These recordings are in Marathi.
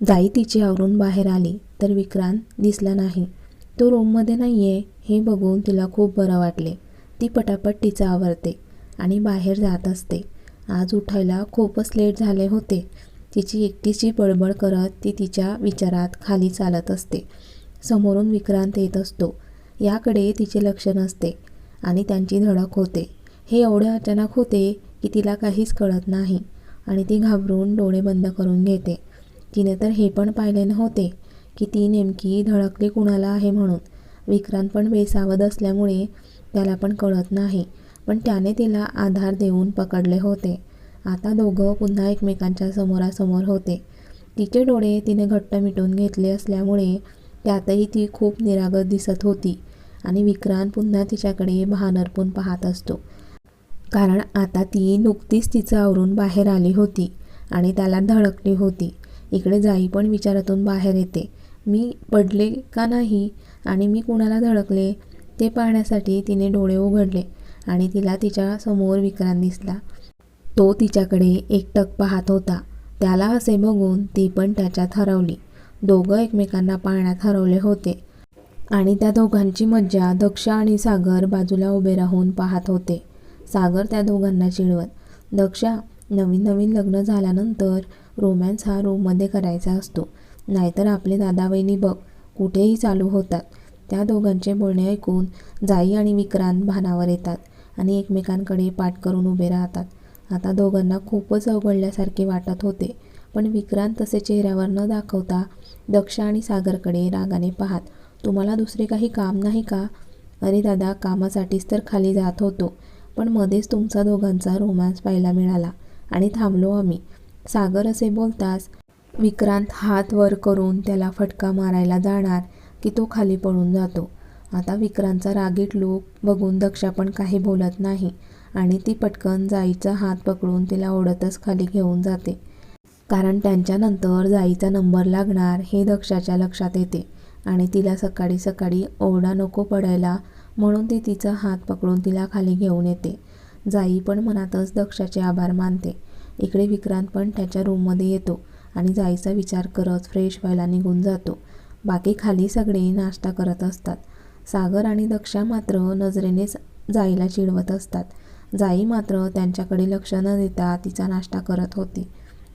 जाई तिची आवरून बाहेर आली तर विक्रांत दिसला नाही. तो रूममध्ये नाही आहे हे बघून तिला खूप बरं वाटले. ती पटापट तिचं आवरते आणि बाहेर जात असते. आज उठायला खूपच लेट झाले होते. तिची एकटीची बडबड करत ती तिच्या विचारात खाली चालत असते. समोरून विक्रांत येत असतो. याकडे तिचे लक्ष नसते आणि त्यांची धडक होते. हे एवढे अचानक होते की तिला काहीच कळत नाही आणि ती घाबरून डोळे बंद करून घेते. तिने तर हे पण पाहिले नव्हते की ती नेमकी धडकली कुणाला आहे म्हणून. विक्रांत पण बेसावध असल्यामुळे त्याला पण कळत नाही पण त्याने तिला आधार देऊन पकडले होते. आता दोघं पुन्हा एकमेकांच्या समोरासमोर होते. तिचे डोळे तिने घट्ट मिटून घेतले असल्यामुळे त्यातही ती खूप निरागत दिसत होती आणि विक्रांत पुन्हा तिच्याकडे भानरपून पाहत असतो. कारण आता ती नुकतीच तिचं आवरून बाहेर आली होती आणि त्याला धडकली होती. इकडे जाई पण विचारातून बाहेर येते. मी पडले का नाही आणि मी कुणाला धडकले ते पाहण्यासाठी तिने डोळे उघडले आणि तिला तिच्या समोर विक्रांत दिसला. तो तिच्याकडे एकटक पाहत होता. त्याला असे बघून ती पण त्याच्यात हरवली. दोघं एकमेकांना पाहण्यात हरवले होते आणि त्या दोघांची मज्जा दक्ष आणि सागर बाजूला उभे राहून पाहत होते. सागर त्या दोघांना चिडवत दक्षा नवीन नवीन लग्न झाल्यानंतर रोमॅन्स हा रूममध्ये करायचा असतो. नाहीतर आपले दादा वहिनी बघ कुठेही चालू होतात. त्या दोघांचे बोलणे ऐकून जाई आणि विक्रांत भानावर येतात आणि एकमेकांकडे पाठ करून उभे राहतात. आता दोघांना खूपच अवघडल्यासारखे वाटत होते पण विक्रांत तसे चेहऱ्यावर न दाखवता दक्ष आणि सागरकडे रागाने पाहत तुम्हाला दुसरे काही काम नाही का? अरे दादा कामासाठीच तर खाली जात होतो पण मध्येच तुमचा दोघांचा रोमांस पाहायला मिळाला आणि थांबलो आम्ही. सागर असे बोलताच विक्रांत हात वर करून त्याला फटका मारायला जाणार की तो खाली पडून जातो. आता विक्रांतचा रागीट लूक बघून दक्षा पण काही बोलत नाही आणि ती पटकन जाईचा हात पकडून तिला ओढतच खाली घेऊन जाते. कारण त्यांच्यानंतर जाईचा नंबर लागणार हे दक्षाच्या लक्षात येते आणि तिला सकाळी सकाळी ओरडा नको पडायला म्हणून ती तिचा हात पकडून तिला खाली घेऊन येते. जाई पण मनातच दक्षाचे आभार मानते. इकडे विक्रांत पण त्याच्या रूममध्ये येतो आणि जायचा विचार करत फ्रेश व्हायला निघून जातो. बाकी खाली सगळे नाश्ता करत असतात. सागर आणि दक्षा मात्र नजरेनेच जाईला चिडवत असतात. जाई मात्र त्यांच्याकडे लक्ष न देता तिचा नाश्ता करत होती.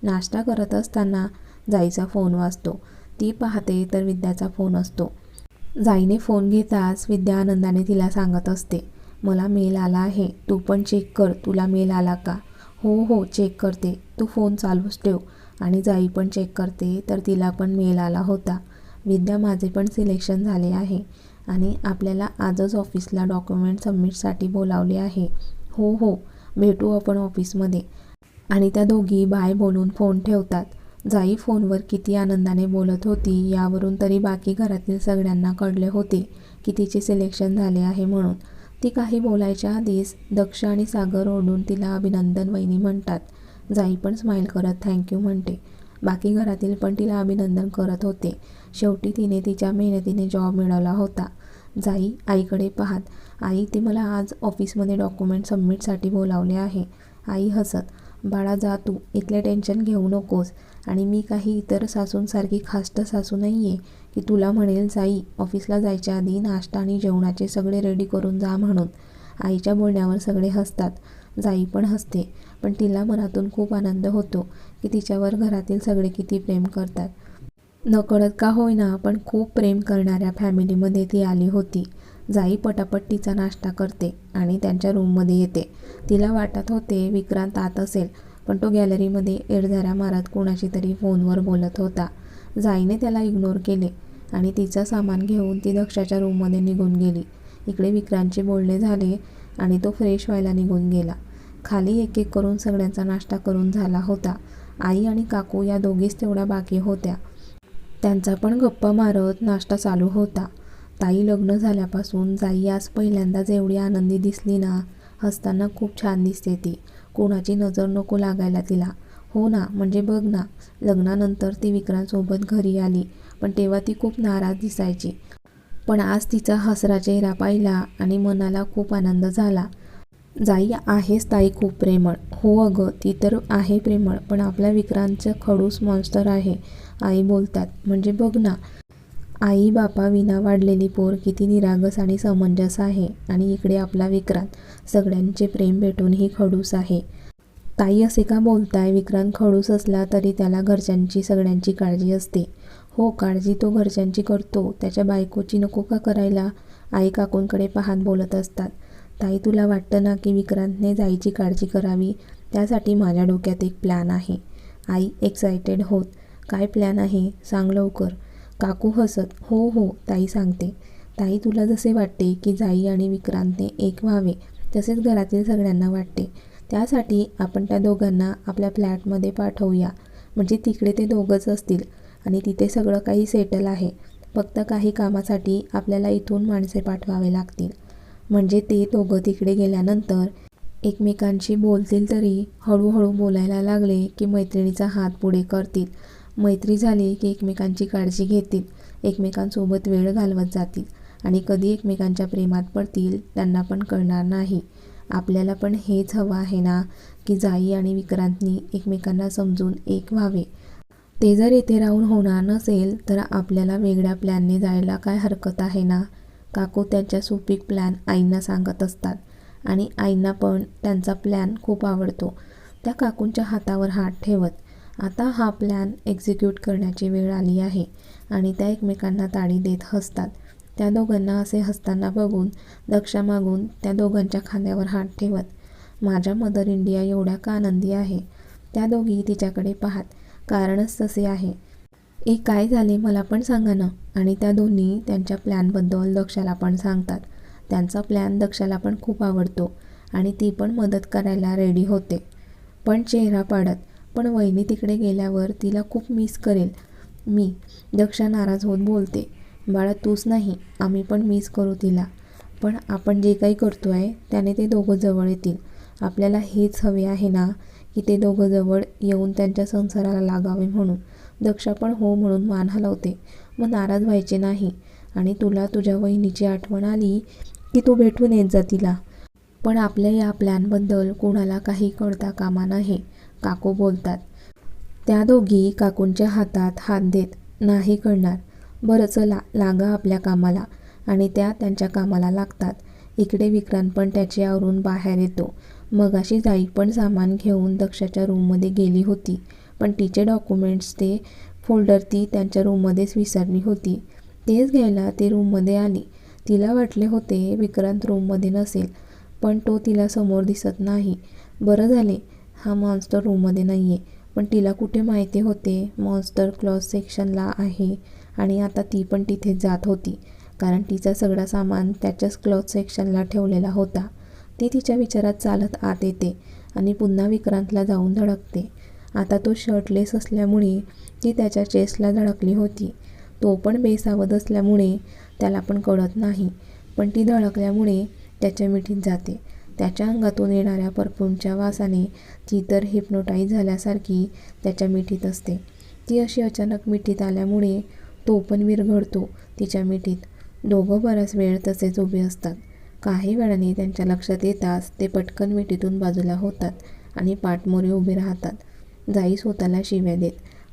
नाश्ता करत असताना जाईचा फोन वाजतो. ती पाहते तर विद्याचा फोन असतो. जाईने फोन घेताच विद्या आनंदाने तिला सांगत असते मला मेल आला आहे. तू पण चेक कर. तुला मेल आला का? हो हो चेक करते. तू फोन चालूच ठेव. आणि जाई पण चेक करते. तर तिला पण मेल आला होता. विद्या माझे पण सिलेक्शन झाले आहे. आणि आपल्याला आजच ऑफिसला डॉक्युमेंट सबमिटसाठी बोलावले आहे. हो हो भेटू आपण ऑफिसमध्ये आणि त्या दोघी बाय बोलून फोन ठेवतात. जाई फोनवर किती आनंदाने बोलत होती. यावरून तरी बाकी घरातील सगळ्यांना कळले होते की तिचे सिलेक्शन झाले आहे म्हणून. ती काही बोलायच्या आधीच दक्ष आणि सागर ओढून तिला अभिनंदन वहिनी म्हणतात. जाई पण स्माईल करत थँक्यू म्हणते. बाकी घरातील पण तिला अभिनंदन करत होते. शेवटी तिने तिच्या मेहनतीने जॉब मिळवला होता. जाई आईकडे पाहत आई ते मला आज ऑफिसमध्ये डॉक्युमेंट सबमिटसाठी बोलावले आहे. आई हसत बाळा जा तू इथले टेन्शन घेऊ नकोस. आणि मी काही इतर सासूंसारखी खास्त सासू नाही आहे की तुला म्हणेल जाई ऑफिसला जायच्या आधी नाश्ता आणि जेवणाचे सगळे रेडी करून जा म्हणून. आईच्या बोलण्यावर सगळे हसतात. जाई पण हसते पण तिला मनातून खूप आनंद होतो की तिच्यावर घरातील सगळे किती प्रेम करतात. नकळत का होईना पण खूप प्रेम करणाऱ्या फॅमिलीमध्ये ती आली होती. जाई पटापट तिचा नाश्ता करते आणि त्यांच्या रूममध्ये येते. तिला वाटत होते विक्रांत आत असेल पण तो गॅलरीमध्ये एडझाऱ्या मारत कोणाशी तरी फोनवर बोलत होता. जाईने त्याला इग्नोर केले आणि तिचं सामान घेऊन ती दक्षाच्या रूममध्ये निघून गेली. इकडे विक्रांतचे बोलणे झाले आणि तो फ्रेश व्हायला निघून गेला. खाली एक एक करून सगळ्यांचा नाश्ता करून झाला होता. आई आणि काकू या दोघीच तेवढ्या बाकी होत्या. त्यांचा पण गप्पा मारत नाश्ता चालू होता. ताई लग्न झाल्यापासून जाई आज पहिल्यांदाच एवढी आनंदी दिसली ना हसताना खूप छान दिसते ती. कोणाची नजर नको लागायला तिला. हो ना म्हणजे बघ ना लग्नानंतर ती विक्रांतसोबत घरी आली पण तेव्हा ती खूप नाराज दिसायची. पण आज तिचा हसरा चेहरा पाहिला आणि मनाला खूप आनंद झाला. जाई आहेस ताई खूप प्रेमळ. हो अगं ती तर आहे प्रेमळ पण आपल्या विक्रांतचं खडूस मॉन्स्टर आहे आई बोलतात. म्हणजे बघ ना आई बापा विना वाढलेली पोर किती निरागस आणि समंजस आहे. आणि इकडे आपला विक्रांत. सगळ्यांचे प्रेम भेटूनही खडूस आहे. ताई असे का बोलताय? विक्रांत खडूस असला तरी त्याला घरच्यांची सगळ्यांची काळजी असते. हो काळजी तो घरच्यांची करतो. त्याच्या बायकोची नको का करायला? आई काकूंकडे पाहत बोलत असतात. ताई तुला वाटतं ना की विक्रांतने जाईची काळजी करावी? त्यासाठी माझ्या डोक्यात एक प्लॅन आहे. आई एक्सायटेड होत काय प्लॅन आहे? सांग लवकर. काकू हसत हो हो ताई सांगते. ताई तुला जसे वाटते की जाई आणि विक्रांतने एक व्हावे तसेच घरातील सगळ्यांना वाटते. त्यासाठी आपण त्या दोघांना आपल्या फ्लॅटमध्ये पाठवूया. म्हणजे तिकडे ते दोघंच असतील आणि तिथे सगळं काही सेटल आहे. फक्त काही कामासाठी आपल्याला इथून माणसे पाठवावे लागतील. म्हणजे ते दोघं तिकडे गेल्यानंतर एकमेकांशी बोलतील तरी हळूहळू बोलायला लागले की मैत्रिणीचा हात पुढे करतील. मैत्री झाली की एकमेकांची काळजी घेतील एकमेकांसोबत वेळ घालवत जातील आणि कधी एकमेकांच्या प्रेमात पडतील त्यांना पण कळणार नाही. आपल्याला पण हेच हवं आहे ना की जाई आणि विक्रांतनी एकमेकांना समजून एक व्हावे. ते जर येथे राहून होणार नसेल तर आपल्याला वेगळ्या प्लॅनने जायला काय हरकत आहे ना? काकू त्यांच्या सुपीक प्लॅन आईंना सांगत असतात आणि आईंना पण त्यांचा प्लॅन खूप आवडतो. त्या काकूंच्या हातावर हात ठेवत आता हा प्लॅन एक्झिक्यूट करण्याची वेळ आली आहे आणि त्या एकमेकांना ताडी देत हसतात. त्या दोघांना असे हसताना बघून दक्षा मागून त्या दोघांच्या खांद्यावर हात ठेवत माझ्या मदर इंडिया एवढ्या का आनंदी आहे त्या दोघी तिच्याकडे पाहत कारणच तसे आहे. ए काय झाले मला पण सांगा ना आणि त्या दोन्ही त्यांच्या प्लॅनबद्दल दक्षाला पण सांगतात. त्यांचा प्लॅन दक्षाला पण खूप आवडतो आणि ती पण मदत करायला रेडी होते. पण चेहरा पाडत पण वहिनी तिकडे गेल्यावर तिला खूप मिस करेल. मी दक्षा नाराज होत बोलते बाळा तूच नाही आम्ही पण मिस करू तिला. पण आपण जे काही करतो आहे त्याने ते दोघं जवळ येतील. आपल्याला हेच हवे आहे ना की ते दोघं जवळ येऊन त्यांच्या संसाराला लागावे म्हणून. दक्षा पण हो म्हणून मान हलवते. मग नाराज व्हायचे नाही. आणि तुला तुझ्या वहिनीची आठवण आली की तू भेटून येत जा तिला. पण आपल्या या प्लॅनबद्दल कोणाला काही कळता कामा नये. काकू बोलतात. त्या दोघी काकूंच्या हातात हात देत नाही कळणार बरं चला लागा आपल्या कामाला. आणि त्या त्यांच्या कामाला लागतात. इकडे विक्रांत पण त्याचे आवरून बाहेर येतो. मगाशी जाई पण सामान घेऊन दक्षाच्या रूममध्ये गेली होती पण तिचे डॉक्युमेंट्स ते फोल्डर ती त्यांच्या रूममध्येच विसरली होती. तेच घ्यायला ती रूममध्ये आली. तिला वाटले होते विक्रांत रूममध्ये नसेल पण तो तिला समोर दिसत नाही. बरं झाले हा मॉन्स्टर रूममध्ये नाही आहे पण तिला कुठे माहिती होते? मॉन्स्टर क्लॉथ सेक्शनला आहे आणि आता ती पण तिथे जात होती. कारण तिचा सगळा सामान त्याच्याच क्लॉथ सेक्शनला ठेवलेला होता. ती तिच्या विचारात चालत आत येते आणि पुन्हा विक्रांतला जाऊन धडकते. आता तो शर्टलेस असल्यामुळे ती त्याच्या चेस्टला धडकली होती. तो पण बेसावध असल्यामुळे त्याला पण कळत नाही. पण ती धडकल्यामुळे त्याच्या मिठीत जाते. त्याच्या अंगातून येणाऱ्या परफ्यूमच्या वासाने ती तर हिप्नोटाईज झाल्यासारखी त्याच्या मिठीत असते. ती अशी अचानक मिठीत आल्यामुळे तो पण विरघडतो तिच्या मिठीत. दोघं बराच वेळ तसेच उभे असतात. काही वेळाने त्यांच्या लक्षात येताच ते पटकन मिठीतून बाजूला होतात आणि पाठमोरे उभे राहतात. जाई स्वतःला शिव्या देत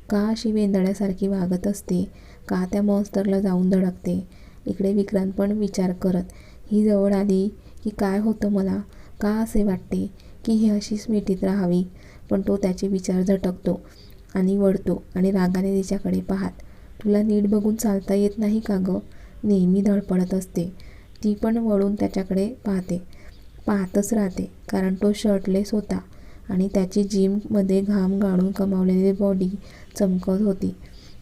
का अशी वेंदळ्यासारखी वागत असते? का त्या मॉन्स्टरला जाऊन धडकते? इकडे विक्रांत पण विचार करत ही जवळ आली की काय होतं मला? का असे वाटते की ही अशीच मिठीत राहावी? पण तो त्याचे विचार झटकतो आणि वळतो आणि रागाने तिच्याकडे पाहात तुला नीट बघून चालता येत नाही का गं? नेहमी धडपडत असते. ती पण वळून त्याच्याकडे पाहते. पाहतच राहते कारण तो शर्टलेस होता आणि त्याची जिममध्ये घाम गाळून कमावलेली बॉडी चमकत होती.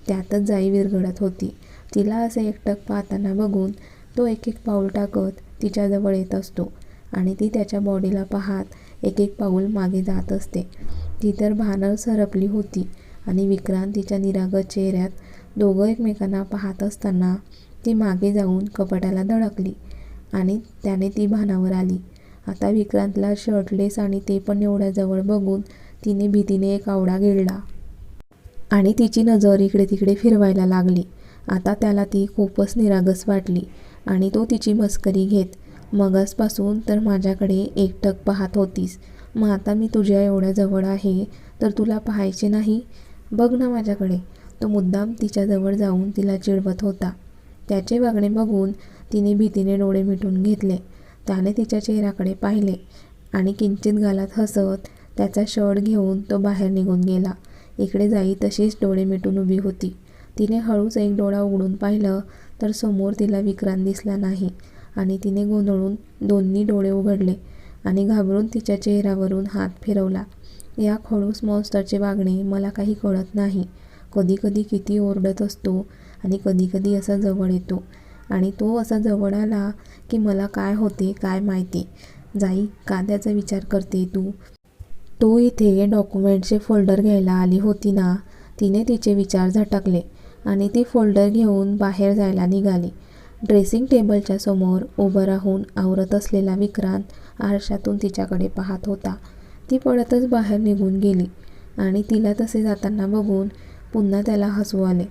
त्यातच जाई विरघळत होती. तिला असे एकटक पाहताना बघून तो एक एक पाऊल टाकत तिच्याजवळ येत असतो आणि ती त्याच्या बॉडीला पाहत एक एक पाऊल मागे जात असते. ती तर भानर सरपली होती आणि विक्रांत तिच्या निरागत चेहऱ्यात दोघं एकमेकांना पाहत असताना ती मागे जाऊन कपाटाला धडकली आणि त्याने ती भानावर आली. आता विक्रांतला शर्टलेस आणि ते पण एवढ्या जवळ बघून तिने भीतीने एक आवडा गिळला आणि तिची नजर इकडे तिकडे फिरवायला लागली. आता त्याला ती खूपच निरागस वाटली. आणि तो तिची मस्करी घेत मगासपासून तर माझ्याकडे एकटक पाहत होतीस. मग आता मी तुझ्या एवढ्या जवळ आहे तर तुला पाहायचे नाही? बघ ना माझ्याकडे. तो मुद्दाम तिच्याजवळ जाऊन तिला चिडवत होता. त्याचे वागणे बघून तिने भीतीने डोळे मिटून घेतले. त्याने तिच्या चेहऱ्याकडे पाहिले आणि किंचित गालात हसत त्याचा शर्ट घेऊन तो बाहेर निघून गेला. इकडे जाई तशीच डोळे मिटून उभी होती. तिने हळूच एक डोळा उघडून पाहिलं तर समोर तिला विक्रांत दिसला नाही आणि तिने गोंधळून दोन्ही डोळे उघडले आणि घाबरून तिच्या चेहऱ्यावरून हात फिरवला. या खडूस मॉन्स्टरचे वागणे मला काही कळत नाही. कधी कधी किती ओरडत असतो आणि कधी कधी असा जवळ येतो आणि तो असा जवळ आला की मला काय होते काय माहिती. जाई का त्याचा विचार करते तू. तो इथे डॉक्युमेंटचे फोल्डर घ्यायला आली होती ना? तिने तिचे विचार झटकले. आणि ती फोल्डर घेऊन बाहेर जायला निघाली. ड्रेसिंग टेबलच्या समोर उभं राहून आवरत असलेला विक्रांत आरशातून तिच्याकडे पाहत होता. ती पडतच बाहेर निघून गेली आणि तिला तसे जाताना बघून पुन्हा त्याला हसू आले.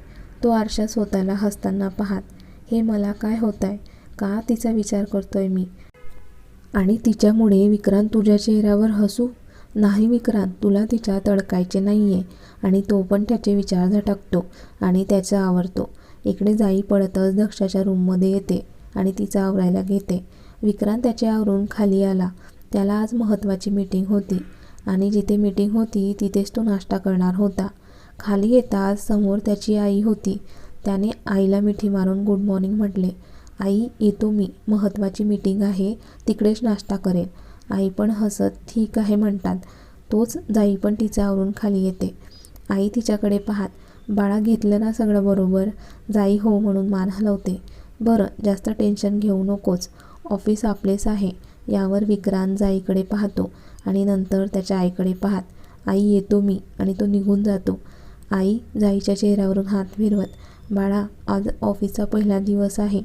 तो आरशा स्वतःला हसताना पाहात हे मला काय होत आहे का तिचा विचार करतोय मी? आणि तिच्यामुळे विक्रांत तुझ्या चेहऱ्यावर हसू नाही विक्रांत तुला तिच्यात अडकायचे नाही आहे आणि तो पण त्याचे विचार झटकतो आणि त्याचा आवरतो. इकडे जाई पडतच दक्षाच्या रूममध्ये येते आणि तिचा आवरायला घेते. विक्रांत त्याचे आवरून खाली आला. त्याला आज महत्त्वाची मीटिंग होती आणि जिथे मीटिंग होती तिथेच तो नाश्ता करणार होता. खाली येताच समोर त्याची आई होती. त्याने आईला मिठी मारून गुड मॉर्निंग म्हटले आई येतो मी. महत्त्वाची मीटिंग आहे. तिकडेच नाश्ता करेन. आई पण हसत ठीक आहे म्हणतात. तोच जाई पण तिच्यावरून आवरून खाली येते. आई तिच्याकडे पाहात बाळा घेतलं ना सगळं बरोबर? जाई हो म्हणून मान हलवते. बरं जास्त टेन्शन घेऊ नकोच ऑफिस आपलेच आहे. यावर विक्रांत जाईकडे पाहतो आणि नंतर त्याच्या आईकडे पाहात आई येतो मी आणि तो निघून जातो. आई जाईच्या चेहऱ्यावरून हात फिरवत बाळा आज ऑफिसचा पहिला दिवस आहे.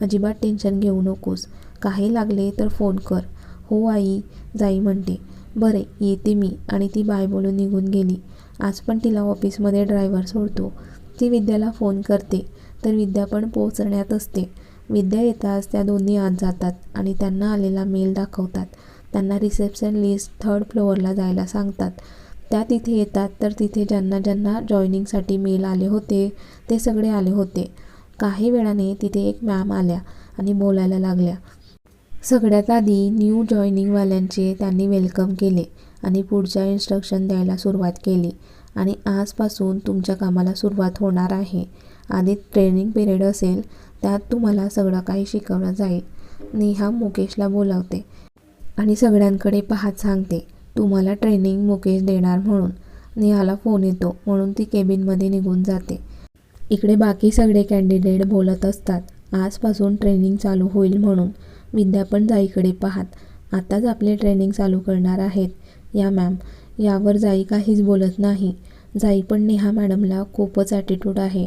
अजिबात टेन्शन घेऊ नकोस. काही लागले तर फोन कर. हो आई जाई म्हणते. बरे येते मी. आणि ती बाय बोलून निघून गेली. आज पण तिला ऑफिसमध्ये ड्रायव्हर सोडतो. ती विद्याला फोन करते. तर विद्या पण पोचण्यात असते. विद्या येताच त्या दोन्ही आत जातात आणि त्यांना आलेला मेल दाखवतात. त्यांना रिसेप्शन लिस्ट थर्ड फ्लोअरला जायला सांगतात. त्या तिथे येतात तर तिथे ज्यांना ज्यांना जॉईनिंगसाठी मेल आले होते ते सगळे आले होते. काही वेळाने तिथे एक मॅम आल्या आणि बोलायला लागल्या. सगळ्यात आधी न्यू जॉईनिंगवाल्यांचे त्यांनी वेलकम केले आणि पुढच्या इन्स्ट्रक्शन द्यायला सुरुवात केली. आणि आजपासून तुमच्या कामाला सुरुवात होणार आहे. आधी ट्रेनिंग पिरियड असेल त्यात तुम्हाला सगळं काही शिकवलं जाईल. नेहा मुकेशला बोलावते. आणि सगळ्यांकडे पाहत सांगते तुम्हाला ट्रेनिंग मुकेश देणार म्हणून नेहाला फोन येतो म्हणून ती केबिनमध्ये निघून जाते. इकडे बाकी सगळे कॅन्डिडेट बोलत असतात. आजपासून ट्रेनिंग चालू होईल म्हणून. विद्या पण जाईकडे पाहात. आताच आपले ट्रेनिंग चालू करणार आहेत. या मॅम यावर जाई काहीच बोलत नाही. जाई पण नेहा मॅडमला खूपच ॲटिट्यूड आहे.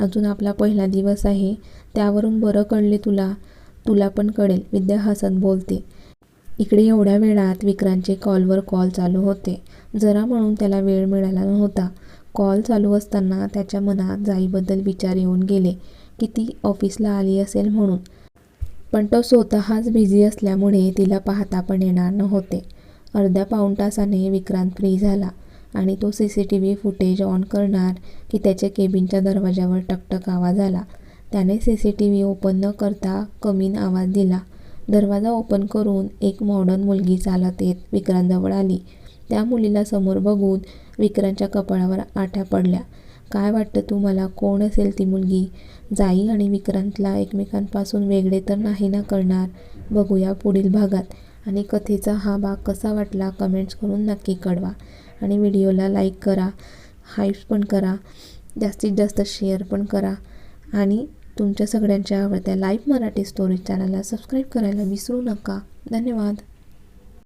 अजून आपला पहिला दिवस आहे. त्यावरून बरं कळले तुला. तुला पण कळेल. विद्या हसत बोलते. इकडे एवढ्या वेळात विक्रांतचे कॉलवर कॉल चालू होते. जरा म्हणून त्याला वेळ मिळाला नव्हता. कॉल चालू असताना त्याच्या मनात जाईबद्दल विचार येऊन गेले. की ती ऑफिसला आली असेल म्हणून. पण तो स्वतःच बिझी असल्यामुळे तिला पाहता पण येणार नव्हते. अर्ध्या पाऊण तासाने विक्रांत फ्री झाला आणि तो C C T V footage on करणार की त्याच्या केबिनच्या दरवाजावर टकटक आवाज आला. त्याने C C T V open न करता कमीन आवाज दिला. दरवाजा ओपन करून एक मॉडर्न मुलगी चालत येत विक्रांतजवळ आली. त्या मुलीला समोर बघून विक्रांतच्या कपाळावर आठ्या पडल्या. काय वाटतं तुम्हाला? कोण असेल ती मुलगी? जाई आणि विक्रांतला एकमेकांपासून वेगळे तर नाही ना करणार? बघूया पुढील भागात. आणि कथेचा हा भाग कसा वाटला कमेंट्स करून नक्की कळवा. आणि व्हिडिओला लाईक करा हाईप्स पण करा जास्तीत जास्त शेअर पण करा. आणि तुमच्या सगळ्यांच्या आवडत्या लाईव्ह मराठी स्टोरी चॅनलला सबस्क्राईब करायला विसरू नका. धन्यवाद.